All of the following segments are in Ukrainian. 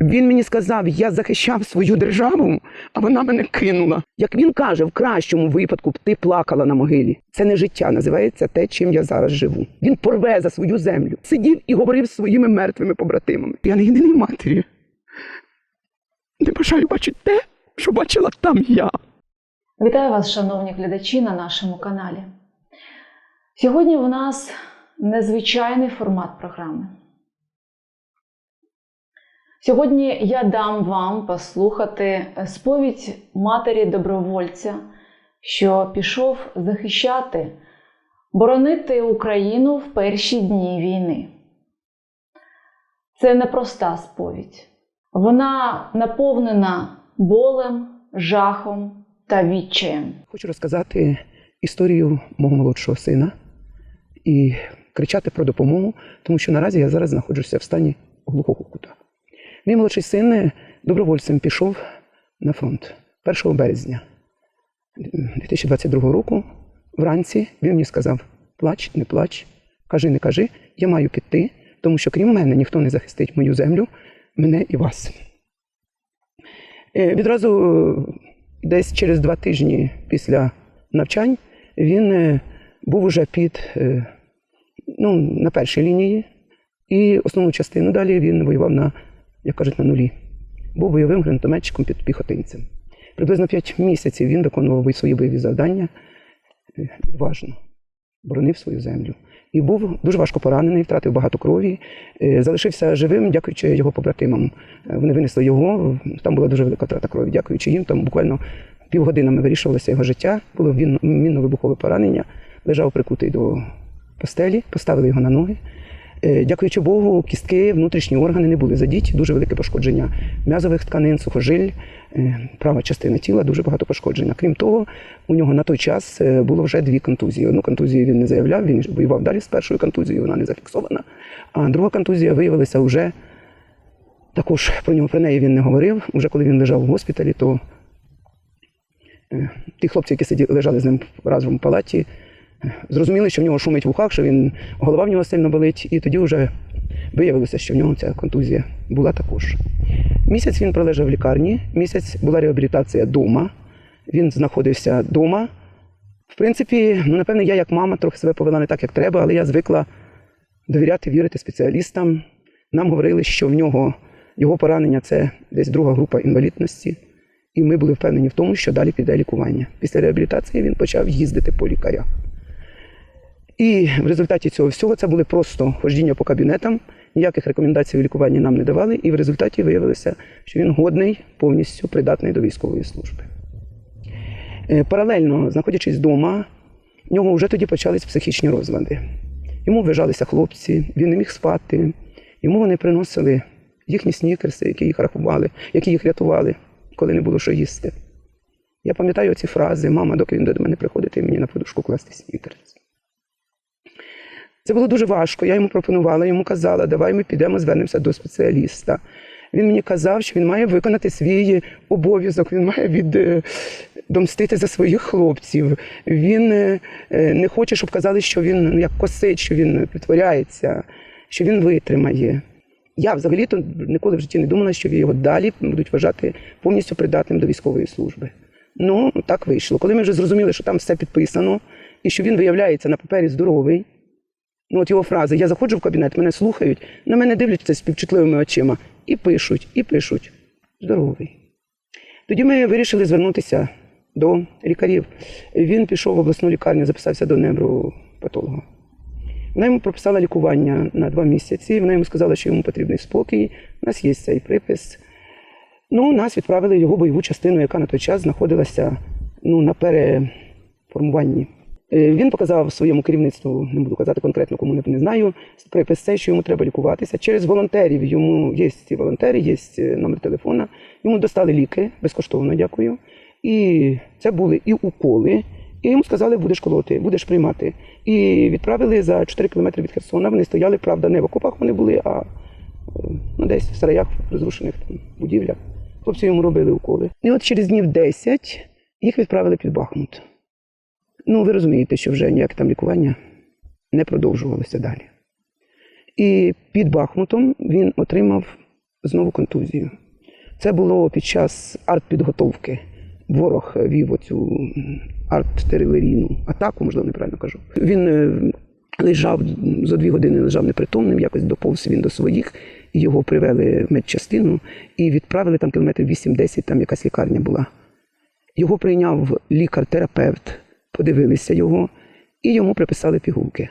Він мені сказав, я захищав свою державу, а вона мене кинула. Як він каже, в кращому випадку б ти плакала на могилі. Це не життя, називається те, чим я зараз живу. Він порве за свою землю. Сидів і говорив зі своїми мертвими побратимами. Я не єдиний матері. Не бажаю бачити те, що бачила там я. Вітаю вас, шановні глядачі, на нашому каналі. Сьогодні у нас незвичайний формат програми. Сьогодні я дам вам послухати сповідь матері добровольця, що пішов захищати, боронити Україну в перші дні війни. Це непроста сповідь. Вона наповнена болем, жахом та відчаєм. Хочу розказати історію мого молодшого сина і кричати про допомогу, тому що наразі я зараз знаходжуся в стані глухого кута. Мій молодший син добровольцем пішов на фронт 1 березня 2022 року. Вранці він мені сказав: плач, не плач, кажи, не кажи, я маю піти, тому що крім мене ніхто не захистить мою землю, мене і вас. Е, Відразу е, десь через два тижні після навчань він е, був уже під е, ну, на першій лінії, і основну частину далі він воював на, як кажуть, на нулі. Був бойовим гранатометчиком під піхотинцем. Приблизно 5 місяців він виконував свої бойові завдання е, відважно, боронив свою землю. І був дуже важко поранений, втратив багато крові, е, залишився живим, дякуючи його побратимам. Е, Вони винесли його, там була дуже велика втрата крові. Дякуючи їм, там буквально півгодинами вирішувалося його життя. Було мінно-вибухове поранення, лежав прикутий до постелі, поставили його на ноги. Е, Дякуючи Богу, кістки, внутрішні органи не були задіті, дуже велике пошкодження м'язових тканин, сухожиль, е, права частина тіла, дуже багато пошкодження. Крім того, у нього на той час е, було вже дві контузії. Одну контузію він не заявляв, він воював далі з першою контузією, вона не зафіксована. А друга контузія виявилася вже також про нього про неї він не говорив. Уже коли він лежав у госпіталі, то ті хлопці, які сиділи, лежали з ним разом в палаті, зрозуміли, що в нього шумить в ухах, що він голова в нього сильно болить, і тоді вже виявилося, що в нього ця контузія була також. Місяць він пролежав в лікарні, місяць була реабілітація вдома. Він знаходився вдома. В принципі, ну, напевно, я як мама трохи себе повела не так, як треба, але я звикла довіряти, вірити спеціалістам. Нам говорили, що в нього його поранення це десь друга група інвалідності. І ми були впевнені в тому, що далі піде лікування. Після реабілітації він почав їздити по лікарях. І в результаті цього всього це були просто хождіння по кабінетам, ніяких рекомендацій у лікуванні нам не давали, і в результаті виявилося, що він годний, повністю придатний до військової служби. Е, Паралельно, знаходячись вдома, в нього вже тоді почались психічні розлади. Йому ввижалися хлопці, він не міг спати. Йому вони приносили їхні снікерси, які їх рахували, які їх рятували, коли не було що їсти. Я пам'ятаю ці фрази: мама, доки він до мене приходить, ти мені на подушку класти снікерс. Це було дуже важко. Я йому пропонувала, йому казала, давай ми підемо, звернемося до спеціаліста. Він мені казав, що він має виконати свій обов'язок, він має від, е, за своїх хлопців. Він е, е, не хоче, щоб казали, що він ну, як косить, що він притворяється, що він витримає. Я взагалі-то ніколи в житті не думала, що його далі будуть вважати повністю придатним до військової служби. Ну, так вийшло. Коли ми вже зрозуміли, що там все підписано, і що він виявляється на папері здоровий, Ну, от його фрази: я заходжу в кабінет, мене слухають, на мене дивляться співчутливими очима і пишуть, і пишуть. Здоровий. Тоді ми вирішили звернутися до лікарів. Він пішов в обласну лікарню, записався до невропатолога. Вона йому прописала лікування на два місяці. Вона йому сказала, що йому потрібний спокій. У нас є цей припис. Ну, нас відправили в його бойову частину, яка на той час знаходилася ну, на переформуванні. Е, Він показав своєму керівництву, не буду казати конкретно, кому не, знаю, припис цей, що йому треба лікуватися. Через волонтерів йому є ці волонтери, є е, номер телефона. Йому достали ліки безкоштовно, дякую. І це були і уколи. І йому сказали, будеш колоти, будеш приймати. І відправили за 4 кілометри від Херсона. Вони стояли, правда, не в окопах вони були, а е, ну, десь в сараях, в розрушених там, будівлях. Хлопці йому робили уколи. І от через днів 10 їх відправили під Бахмут. Ну, ви розумієте, що вже ніяке там лікування не продовжувалося далі. І під Бахмутом він отримав знову контузію. Це було під час артпідготовки. Ворог вів оцю арт-терилерійну атаку, можливо, неправильно кажу. Він е, лежав за дві години лежав непритомним, якось доповз він до своїх, його привели в медчастину і відправили там кілометрів 8-10, там якась лікарня була. Його прийняв лікар-терапевт, подивилися його, і йому приписали пігулки.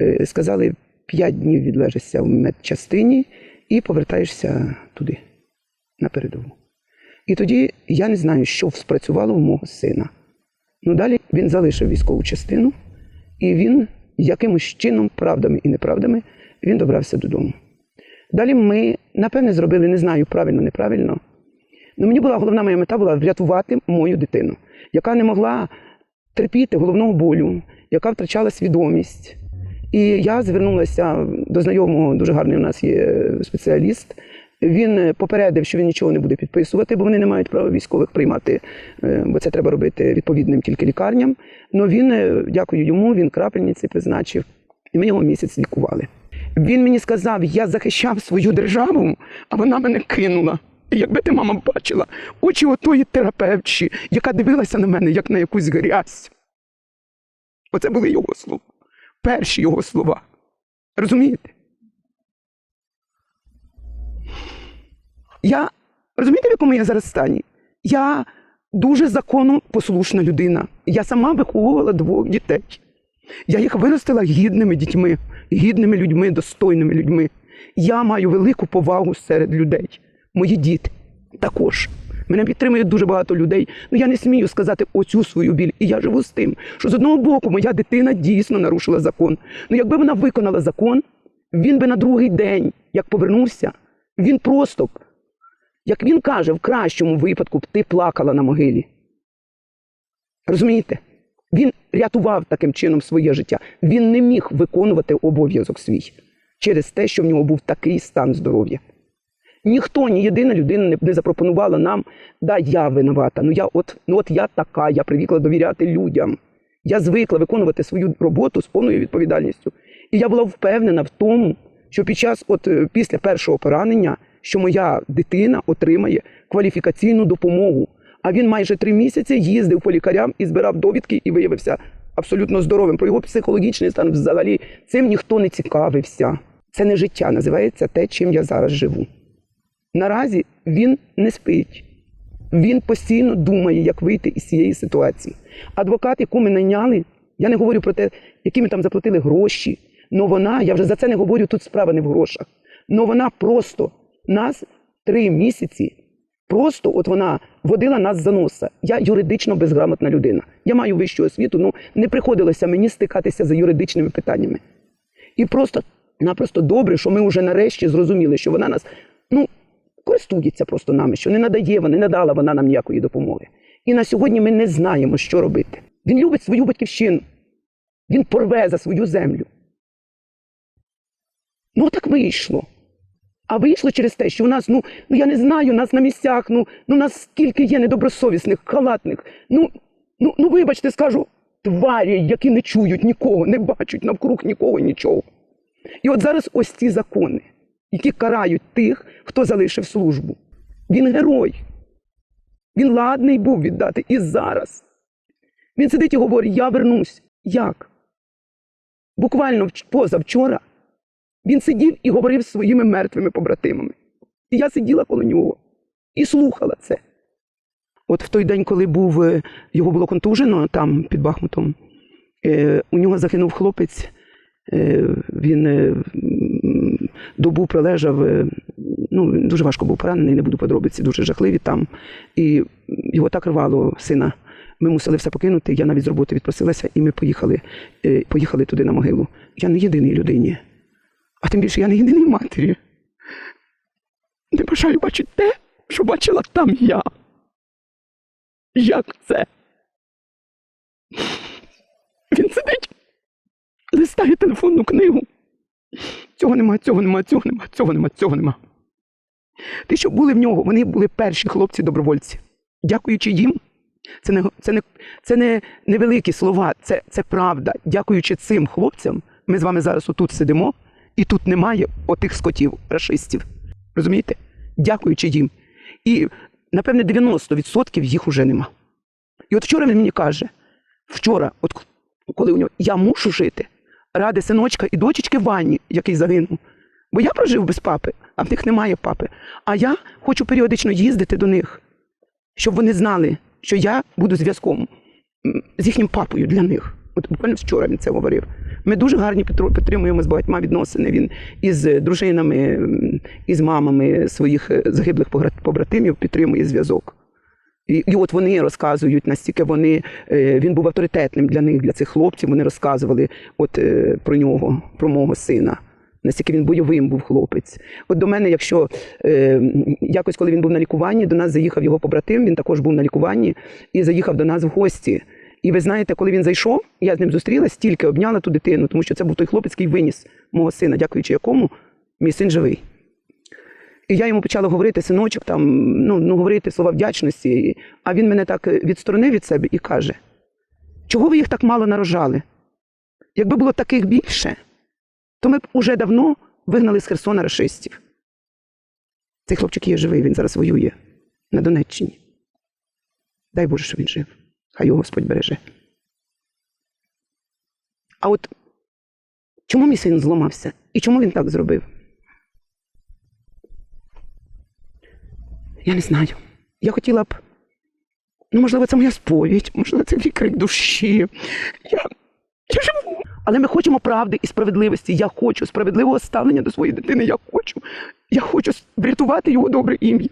Е, Сказали, 5 днів відлежишся в медчастині і повертаєшся туди, на передову. І тоді я не знаю, що спрацювало у мого сина. Ну далі він залишив військову частину, і він якимось чином, правдами і неправдами, він добрався додому. Далі ми, напевне, зробили, не знаю, правильно, неправильно. Ну, мені була головна моя мета була врятувати мою дитину, яка не могла терпіти головного болю, яка втрачала свідомість. І я звернулася до знайомого, дуже гарний у нас є спеціаліст. Він попередив, що він нічого не буде підписувати, бо вони не мають права військових приймати, е, бо це треба робити відповідним тільки лікарням. Ну він, е, дякую йому, він крапельниці призначив, і ми його місяць лікували. Він мені сказав, я захищав свою державу, а вона мене кинула. Якби ти, мама, бачила очі отої терапевтші, яка дивилася на мене, як на якусь грязь. Оце були його слова. Перші його слова. Розумієте? Я розумієте, в якому я зараз стані? Я дуже законопослушна людина. Я сама виховувала двох дітей. Я їх виростила гідними дітьми, гідними людьми, достойними людьми. Я маю велику повагу серед людей. Мої діти також. Мене підтримує дуже багато людей. Ну я не смію сказати оцю свою біль. І я живу з тим, що з одного боку моя дитина дійсно нарушила закон. Ну якби вона виконала закон, він би на другий день, як повернувся, він просто, б, як він каже, в кращому випадку б ти плакала на могилі. Розумієте? Він рятував таким чином своє життя. Він не міг виконувати обов'язок свій через те, що в нього був такий стан здоров'я. Ніхто, ні єдина людина не, не запропонувала нам, да, я винувата. Ну я от, ну от я така, я привикла довіряти людям. Я звикла виконувати свою роботу з повною відповідальністю. І я була впевнена в тому, що під час, от е, після першого поранення, що моя дитина отримає кваліфікаційну допомогу. А він майже три місяці їздив по лікарям і збирав довідки і виявився абсолютно здоровим. Про його психологічний стан взагалі цим ніхто не цікавився. Це не життя, називається те, чим я зараз живу. Наразі він не спить. Він постійно думає, як вийти із цієї ситуації. Адвокат, яку ми найняли, я не говорю про те, які ми там заплатили гроші. Но вона, я вже за це не говорю, тут справа не в грошах. Но вона просто нас три місяці, просто от вона водила нас за носа. Я юридично безграмотна людина. Я маю вищу освіту, ну не приходилося мені стикатися за юридичними питаннями. І просто напросто добре, що ми вже нарешті зрозуміли, що вона нас ну, користується просто нами, що не надає, вона, не надала вона нам ніякої допомоги. І на сьогодні ми не знаємо, що робити. Він любить свою батьківщину. Він порве за свою землю. Ну, так вийшло. А вийшло через те, що у нас, ну, ну я не знаю, нас на місцях, ну, ну нас скільки є недобросовісних, халатних. Ну, ну, ну вибачте, скажу, тварі, які не чують нікого, не бачать навкруг нікого нічого. І от зараз ось ці закони, які карають тих, хто залишив службу. Він герой. Він ладний був віддати і зараз. Він сидить і говорить: я вернусь. Як? Буквально вч- позавчора він сидів і говорив зі своїми мертвими побратимами. І я сиділа коло нього і слухала це. От в той день, коли був, е, його було контужено там під Бахмутом, е, у нього загинув хлопець. Е, Він е, добу пролежав, е, ну, дуже важко був поранений, не буду подробиці, дуже жахливі там. І його так рвало сина. Ми мусили все покинути. Я навіть з роботи відпросилася, і ми поїхали, поїхали туди на могилу. Я не єдиній людині, а тим більше я не єдиній матері. Не бажаю бачити те, що бачила там я. Як це? Він сидить, листає телефонну книгу. Цього нема, цього нема, цього нема, цього нема, цього нема. Ті, що були в нього, вони були перші хлопці-добровольці. Дякуючи їм, це не, це не, це не невеликі слова, це, це правда. Дякуючи цим хлопцям, ми з вами зараз отут сидимо, і тут немає отих скотів, рашистів. Розумієте? дякуючи їм. І, напевне, 90% їх уже нема. І от вчора він мені каже: вчора, от коли у нього я мушу жити ради синочка і дочечки Вані, який загинув. Бо я прожив без папи, а в них немає папи. А я хочу періодично їздити до них, щоб вони знали, що я буду зв'язком з їхнім папою для них. От буквально вчора він це говорив. Ми дуже гарні підтримуємо з багатьма відносини. Він із е, дружинами, із мамами своїх е, загиблих побратимів підтримує зв'язок. І, от вони розказують, настільки вони е, він був авторитетним для них, для цих хлопців. Вони розказували от е, про нього, про мого сина. Настільки він бойовим був хлопець. От до мене, якщо е, якось, коли він був на лікуванні, до нас заїхав його побратим, він також був на лікуванні і заїхав до нас в гості. І ви знаєте, коли він зайшов, я з ним зустрілась, тільки обняла ту дитину, тому що це був той хлопець, який виніс мого сина, дякуючи якому мій син живий. І я йому почала говорити, синочок, там, ну, ну, говорити слова вдячності. А він мене так відсторонив від себе і каже: чого ви їх так мало нарожали? Якби було таких більше, то ми б уже давно вигнали з Херсона рашистів. Цей хлопчик є живий, він зараз воює на Донеччині. Дай Боже, що він жив. Хай його Господь береже. А от чому мій син зламався? І чому він так зробив? Я не знаю. Я хотіла б. Ну, можливо, це моя сповідь, можливо, це мій душі. Я, я живу. Але ми хочемо правди і справедливості. Я хочу справедливого ставлення до своєї дитини. Я хочу. Я хочу врятувати його добре ім'я.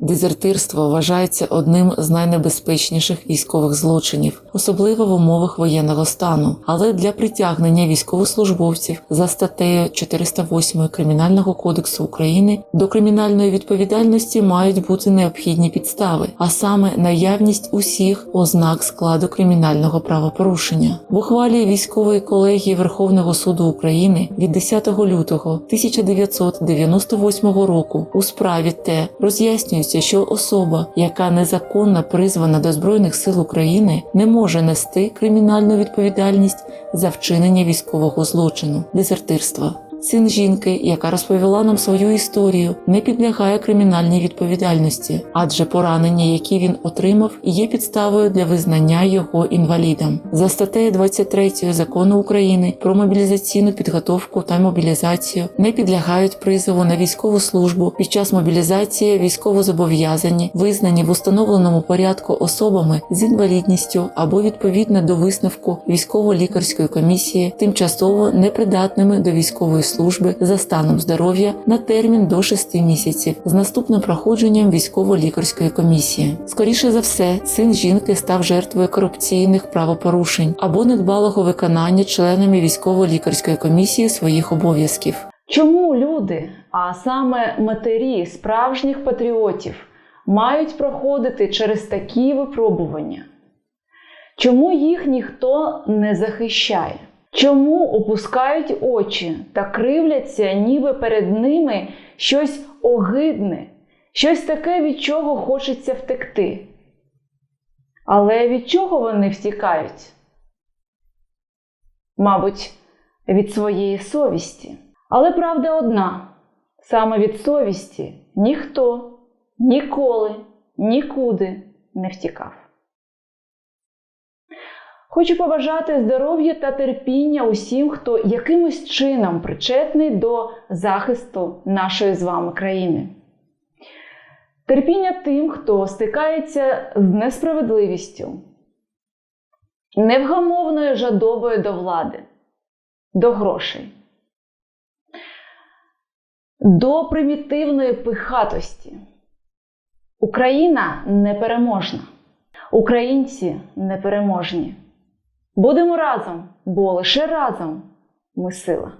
Дезертирство вважається одним з найнебезпечніших військових злочинів, особливо в умовах воєнного стану. Але для притягнення військовослужбовців за статтею 408 Кримінального кодексу України до кримінальної відповідальності мають бути необхідні підстави, а саме наявність усіх ознак складу кримінального правопорушення. В ухвалі військової колегії Верховного суду України від 10 лютого 1998 року у справі Т роз'яснюється, що особа, яка незаконно призвана до Збройних сил України, не може нести кримінальну відповідальність за вчинення військового злочину дезертирства. Син жінки, яка розповіла нам свою історію, не підлягає кримінальній відповідальності, адже поранення, які він отримав, є підставою для визнання його інвалідом. За статтею 23 закону України про мобілізаційну підготовку та мобілізацію не підлягають призову на військову службу під час мобілізації військовозобов'язані, визнані в установленому порядку особами з інвалідністю або відповідно до висновку військово-лікарської комісії, тимчасово непридатними до військової служби за станом здоров'я на термін до 6 місяців з наступним проходженням військово-лікарської комісії. Скоріше за все, син жінки став жертвою корупційних правопорушень або недбалого виконання членами військово-лікарської комісії своїх обов'язків. Чому люди, а саме матері справжніх патріотів, мають проходити через такі випробування? Чому їх ніхто не захищає? Чому опускають очі та кривляться, ніби перед ними щось огидне, щось таке, від чого хочеться втекти? Але від чого вони втікають? Мабуть, від своєї совісті. Але правда одна: саме від совісті ніхто ніколи нікуди не втікав. Хочу побажати здоров'я та терпіння усім, хто якимось чином причетний до захисту нашої з вами країни. Терпіння тим, хто стикається з несправедливістю, невгамовною жадобою до влади, до грошей, до примітивної пихатості. Україна непереможна. Українці непереможні. Будемо разом, бо лише разом ми сила.